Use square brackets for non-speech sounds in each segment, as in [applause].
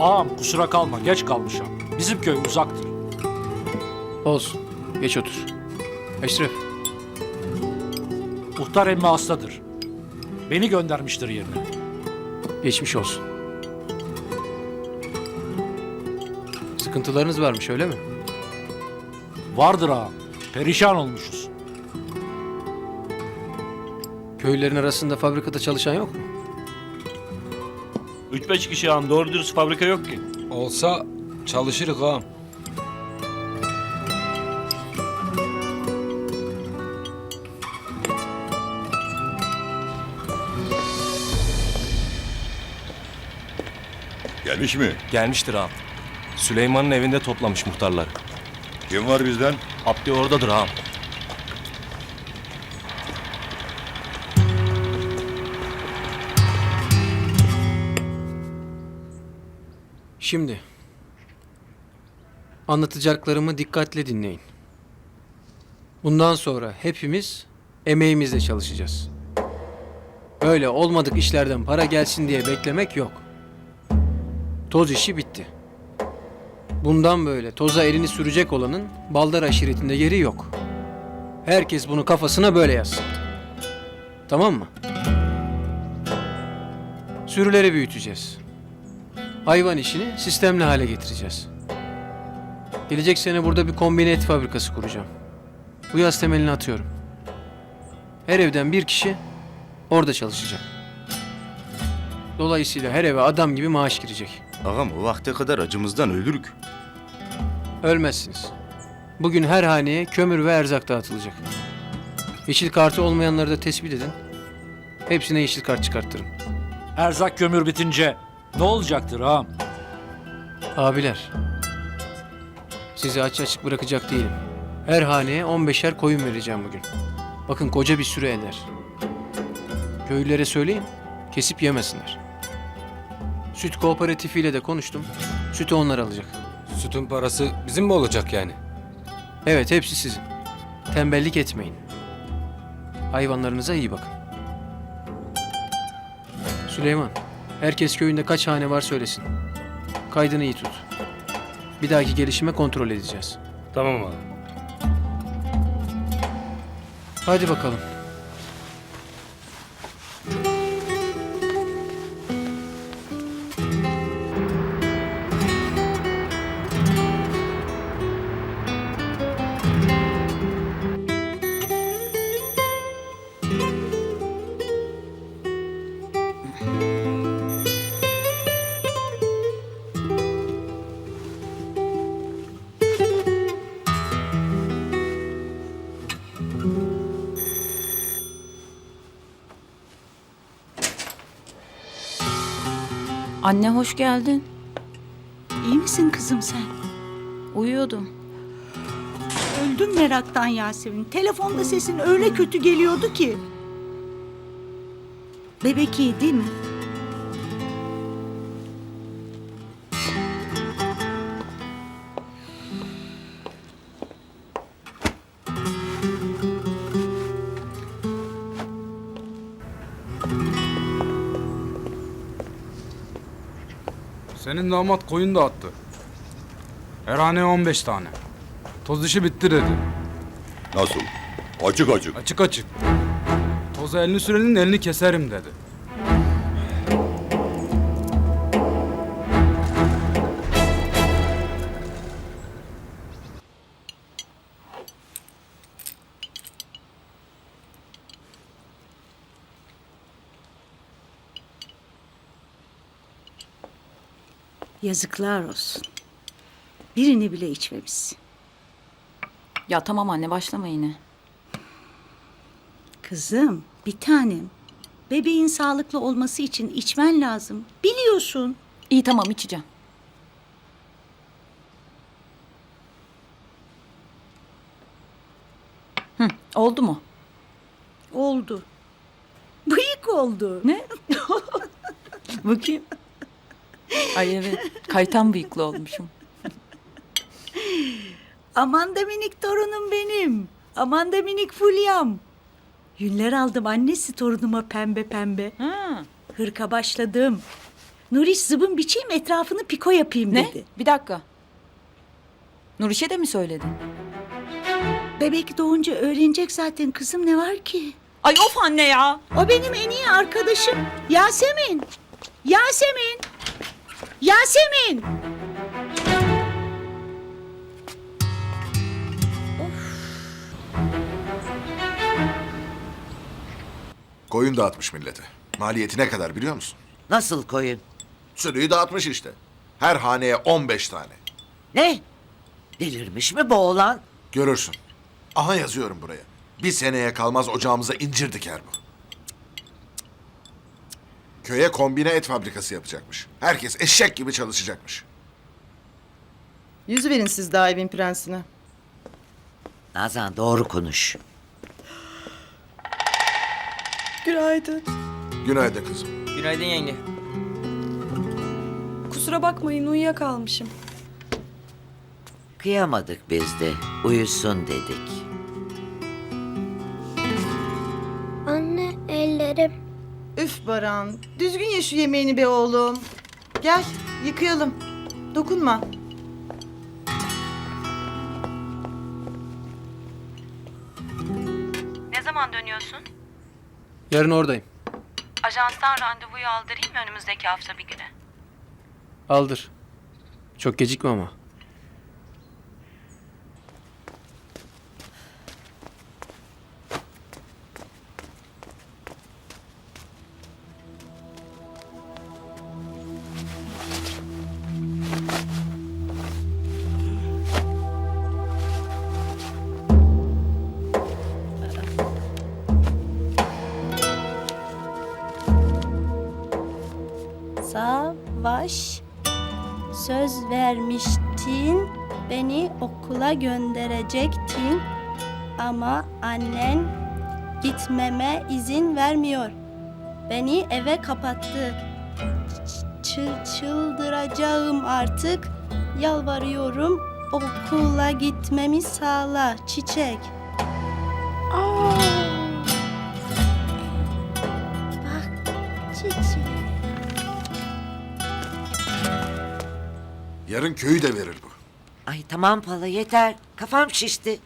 Ağam kusura kalma geç kalmışım. Bizim köy uzaktır. Olsun. Geç otur. Eşref. Muhtar emmi hastadır. Beni göndermiştir yerine. Geçmiş olsun. Sıkıntılarınız varmış öyle mi? Vardır ağam. Perişan olmuşuz. Köylülerin arasında fabrikada çalışan yok mu? 3-5 kişi ağam doğru dürüst fabrika yok ki. Olsa çalışırız ağam. Gelmiş mi? Gelmiştir ağam. Süleyman'ın evinde toplamış muhtarlar. Kim var bizden? Abdi oradadır ağam. Şimdi. Anlatacaklarımı dikkatle dinleyin. Bundan sonra hepimiz emeğimizle çalışacağız. Öyle olmadık işlerden para gelsin diye beklemek yok. Toz işi bitti. Bundan böyle toza elini sürecek olanın Baldar aşiretinde yeri yok. Herkes bunu kafasına böyle yazsın. Tamam mı? Sürüleri büyüteceğiz. Hayvan işini sistemli hale getireceğiz. Gelecek sene burada bir kombine et fabrikası kuracağım. Bu yaz temelini atıyorum. Her evden bir kişi orada çalışacak. Dolayısıyla her eve adam gibi maaş girecek. Ağam o vakte kadar acımızdan ölürük. Ölmezsiniz. Bugün her haneye kömür ve erzak dağıtılacak. Yeşil kartı olmayanları da tespit edin. Hepsine yeşil kart çıkarttırın. Erzak kömür bitince ne olacaktır ağam? Abiler. Sizi aç açık bırakacak değilim. Her haneye 15'er koyun vereceğim bugün. Bakın koca bir sürü eder. Köylülere söyleyin, kesip yemesinler. Süt kooperatifiyle de konuştum. Sütü onlar alacak. Sütün parası bizim mi olacak yani? Evet, hepsi sizin. Tembellik etmeyin. Hayvanlarınıza iyi bakın. Süleyman, herkes köyünde kaç hane var söylesin. Kaydını iyi tut. Bir dahaki gelişime kontrol edeceğiz. Tamam ağam. Hadi bakalım. Anne hoş geldin. İyi misin kızım sen? Uyuyordum. Öldüm meraktan Yasemin. Telefonda sesin öyle kötü geliyordu ki. Bebek iyi değil mi? Senin damat koyun da attı. Her hane 15 tane. Toz işi bitti dedi. Nasıl? Açık açık. Açık açık. Toza elini sürenin elini keserim dedi. Yazıklar olsun. Birini bile içmemişsin. Ya tamam anne başlama yine. Kızım, bir tanem. Bebeğin sağlıklı olması için içmen lazım. Biliyorsun. İyi tamam içeceğim. Hı, oldu mu? Oldu. Bıyık oldu. Ne? [laughs] Bakayım. Ay evet. Kaytan bıyıklı olmuşum. Aman da minik torunum benim. Aman da minik Fulyam. Yünler aldım annesi torunuma pembe pembe. Ha. Hırka başladım. Nuriş zıbın biçeyim etrafını piko yapayım Ne? dedi. Bir dakika. Nurişe de mi söyledin? Bebek doğunca öğrenecek zaten kızım ne var ki? Ay of anne ya. O benim en iyi arkadaşım. Yasemin. Yasemin. Yasemin. Koyun dağıtmış millete. Maliyeti ne kadar biliyor musun? Nasıl koyun? Sürüyü dağıtmış işte. Her haneye 15 tane. Ne? Delirmiş mi bu oğlan? Görürsün. Aha yazıyorum buraya. Bir seneye kalmaz ocağımıza incir diker bu. Köye kombine et fabrikası yapacakmış. Herkes eşek gibi çalışacakmış. Yüz verin siz daha evin prensine. Nazan doğru konuş. Günaydın. Günaydın kızım. Günaydın yenge. Kusura bakmayın uyuyakalmışım. Kıyamadık biz de. Uyusun dedik. Anne ellerim. Üf Baran. Düzgün ye şu yemeğini be oğlum. Gel yıkayalım. Dokunma. Ne zaman dönüyorsun? Yarın oradayım. Ajanstan randevuyu aldırayım mı önümüzdeki hafta bir güne? Aldır. Çok gecikme ama. Savaş söz vermiştin beni okula gönderecektin ama annen gitmeme izin vermiyor. Beni eve kapattı. Ç- çıldıracağım artık. Yalvarıyorum okula gitmemi sağla çiçek. Yarın köyü de verir bu. Ay tamam Pala yeter. Kafam şişti.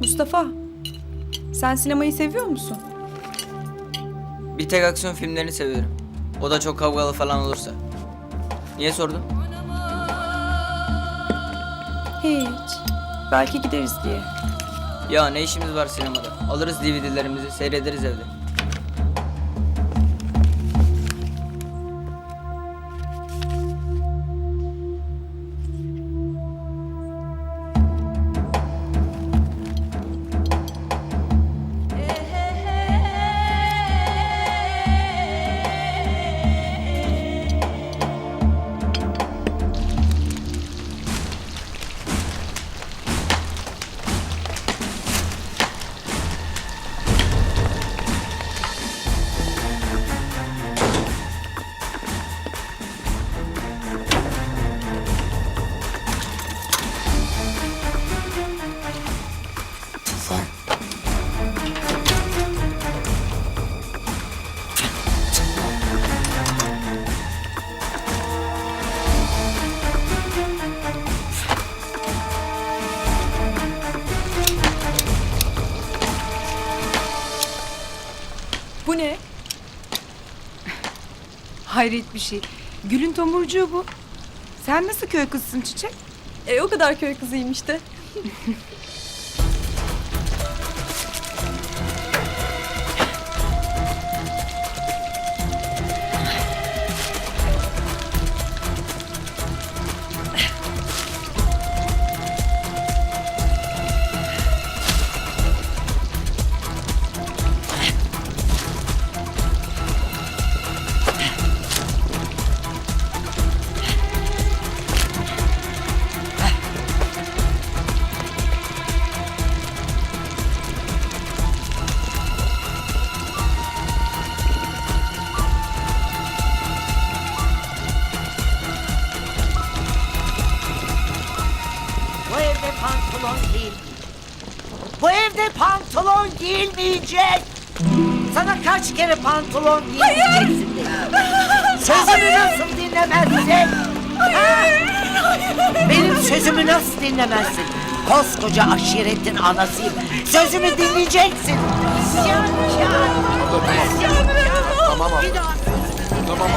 Mustafa. Sen sinemayı seviyor musun? Bir tek aksiyon filmlerini seviyorum. O da çok kavgalı falan olursa. Niye sordun? Hiç. Belki gideriz diye. Ya ne işimiz var sinemada? Alırız DVD'lerimizi, seyrederiz evde. Hayret bir şey. Gülün tomurcuğu bu. Sen nasıl köy kızısın Çiçek? E o kadar köy kızıyım işte. [laughs] evde pantolon giyilmeyecek. Bu evde pantolon giyilmeyecek. Sana kaç kere pantolon giyilmeyeceksin dedim. Sözümü nasıl dinlemezsin? Ha? Benim sözümü nasıl dinlemezsin? Koskoca aşiretin anasıyım. Sözümü dinleyeceksin. İsyankar. İsyankar. Tamam abla. Bir daha sözümü Tamam.